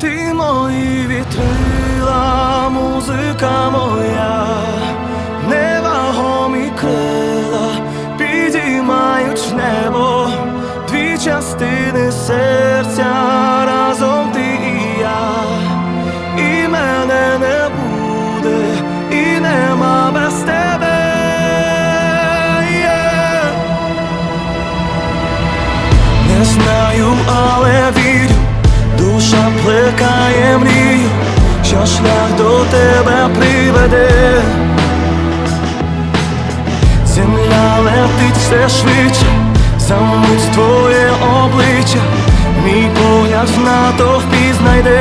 Ти мої вітрила, музика моя, невагомі крила підіймають небо дві частини серця разом ти і я, і мене не буде, і нема без тебе. Yeah. Не знаю, приведе. Земля летить все швидше, замить твоє обличчя, мій погляд то натовпі знайде.